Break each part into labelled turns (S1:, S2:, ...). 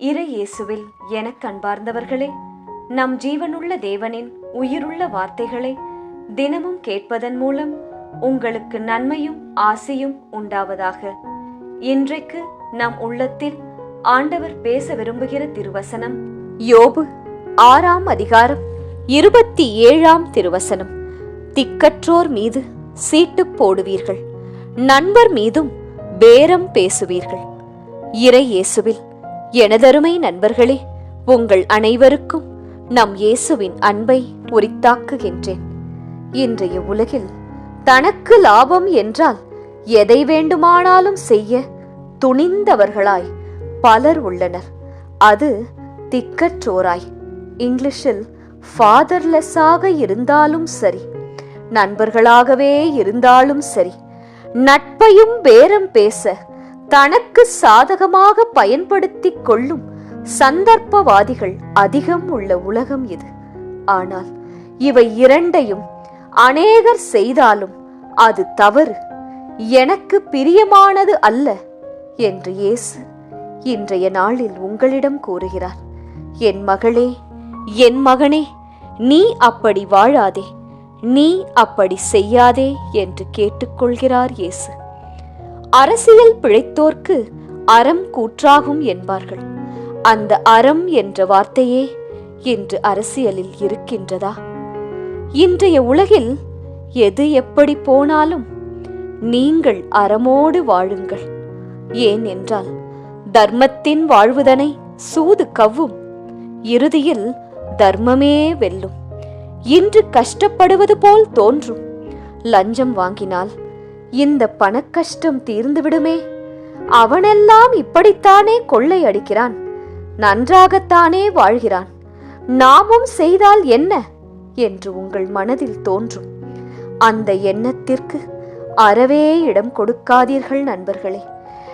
S1: இறை இயேசுவில் எனக் கண்பார்ந்தவர்களே நம் ஜீவனுள்ள தேவனின் உயிருள்ள வார்த்தைகளை தினமும் கேட்பதன் மூலம் உங்களுக்கு நன்மையும் ஆசையும் உண்டாவதாக. இன்றைக்கு நம் உள்ளத்தில் ஆண்டவர் பேச விரும்புகிற திருவசனம் யோபு ஆறாம் அதிகாரம் இருபத்தி ஏழாம் திருவசனம். திக்கற்றோர் மீது சீட்டு போடுவீர்கள் நண்பர் மீதும் பேரம் பேசுவீர்கள். இறை இயேசுவில் எனதருமை நண்பர்களே உங்கள் அனைவருக்கும் நம் இயேசுவின் அன்பை உரித்தாக்குகின்றேன். இன்றைய உலகில் தனக்கு லாபம் என்றால் எதை வேண்டுமானாலும் செய்ய துணிந்தவர்களாய் பலர் உள்ளனர். அது திக்கற்றோராய் இங்கிலீஷில் ஃபாதர்லெஸ்ஸாக இருந்தாலும் சரி நண்பர்களாகவே இருந்தாலும் சரி நட்பையும் பேரம் பேச தனக்கு சாதகமாக பயன்படுத்திக் கொள்ளும் சந்தர்ப்பவாதிகள் அதிகம் உள்ள உலகம் இது. ஆனால் இவை இரண்டையும் அநேகர் செய்தாலும் அது தவறு. எனக்கு பிரியமானது அல்ல என்று இயேசு இன்றைய நாளில் உங்களிடம் கூறுகிறார். என் மகளே என் மகனே நீ அப்படி வாழாதே நீ அப்படி செய்யாதே என்று கேட்டுக்கொள்கிறார் இயேசு. அரசியல் பிழைத்தோர்க்கு அறம் கூற்றாகும் என்பார்கள். அந்த அறம் என்ற வார்த்தையே இன்று அரசியலில் இருக்கின்றதா? இன்றைய உலகில் எது எப்படி போனாலும் நீங்கள் அறமோடு வாழுங்கள். ஏன் என்றால் தர்மத்தின் வாழ்வுதனை சூது கவ்வும். இறுதியில் தர்மமே வெல்லும். இன்று கஷ்டப்படுவது போல் தோன்றும். லஞ்சம் வாங்கினால் இந்த பணக்கஷ்டம் தீர்ந்துவிடுமே. அவனெல்லாம் இப்படித்தானே கொள்ளை அடிக்கிறான். நன்றாகத்தானே வாழ்கிறான். நாமும் செய்தால் என்ன? என்று உங்கள் மனதில் தோன்றும். அந்த எண்ணத்திற்கு அறவே இடம் கொடுக்காதீர்கள் நண்பர்களே.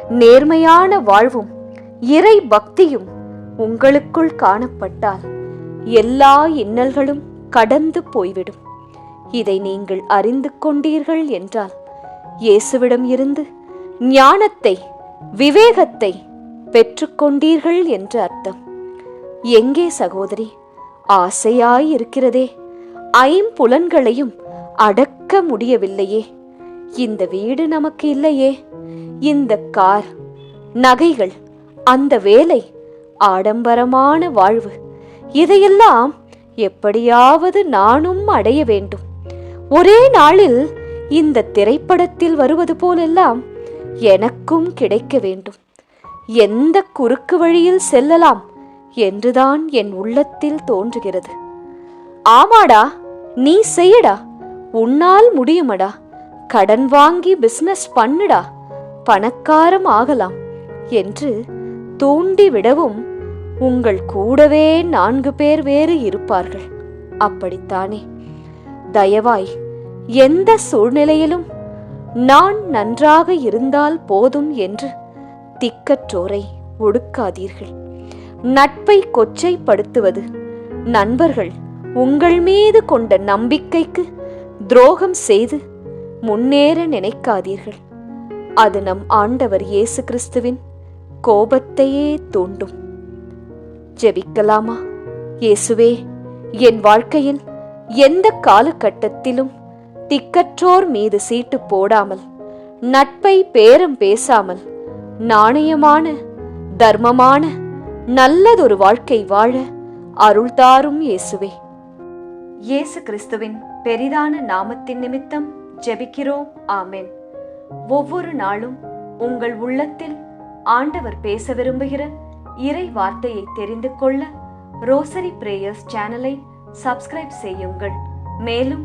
S1: நேர்மையான வாழ்வும் இறை பக்தியும் உங்களுக்குள் காணப்பட்டால் எல்லா இன்னல்களும் கடந்து போய்விடும். இதை நீங்கள் அறிந்து கொண்டீர்கள் என்றால் இயேசுவிடம் இருந்து ஞானத்தை விவேகத்தை பெற்றுக்கொண்டீர்கள் என்று அர்த்தம். எங்கே சகோதரி ஆசையாய் இருக்கிறதே ஐம்புலன்களையும் அடக்க முடியவில்லையே. இந்த வீடு நமக்கு இல்லையே. இந்த கார் நகைகள் அந்த வேலை ஆடம்பரமான வாழ்வு இதையெல்லாம் எப்படியாவது நானும் அடைய வேண்டும். ஒரே நாளில் இந்த திரைப்படத்தில் வருவது போலெல்லாம் எனக்கும் கிடைக்க வேண்டும். எந்த குறுக்கு வழியில் செல்லலாம் என்றுதான் என் உள்ளத்தில் தோன்றுகிறது. ஆமாடா நீ செய்யடா. உன்னால் முடியுமடா. கடன் வாங்கி பிசினஸ் பண்ணுடா. பணக்காரம் ஆகலாம் என்று தூண்டி விடவும் உங்கள் கூடவே நான்கு பேர் வேறு இருப்பார்கள். அப்படித்தானே? தயவாய் எந்த சூழ்நிலையிலும் நான் நன்றாக இருந்தால் போதும் என்று திக்கற்றோரை ஒடுக்காதீர்கள். நட்பை கொச்சைப்படுத்துவது நண்பர்கள் உங்கள் மீது கொண்ட நம்பிக்கைக்கு துரோகம் செய்து முன்னேற நினைக்காதீர்கள். அது நம் ஆண்டவர் இயேசு கிறிஸ்துவின் கோபத்தையே தூண்டும். ஜெபிக்கலாமா? இயேசுவே என் வாழ்க்கையில் எந்த காலகட்டத்திலும் திக்கற்றோர் மீது சீட்டு போடாமல் நட்பை பேரம் பேசாமல் நாணயமான தர்மமான நல்லதொரு வாழ்க்கை வாழ அருள்தாரும் இயேசுவே. இயேசு கிறிஸ்துவின் பெரிதான நாமத்தின் நிமித்தம் ஜெபிக்கிறோம். ஆமென். ஒவ்வொரு நாளும் உங்கள் உள்ளத்தில் ஆண்டவர் பேச விரும்புகிற இறை வார்த்தையை தெரிந்து கொள்ள ரோசரி பிரேயர்ஸ் சேனலை சப்ஸ்கிரைப் செய்யுங்கள். மேலும்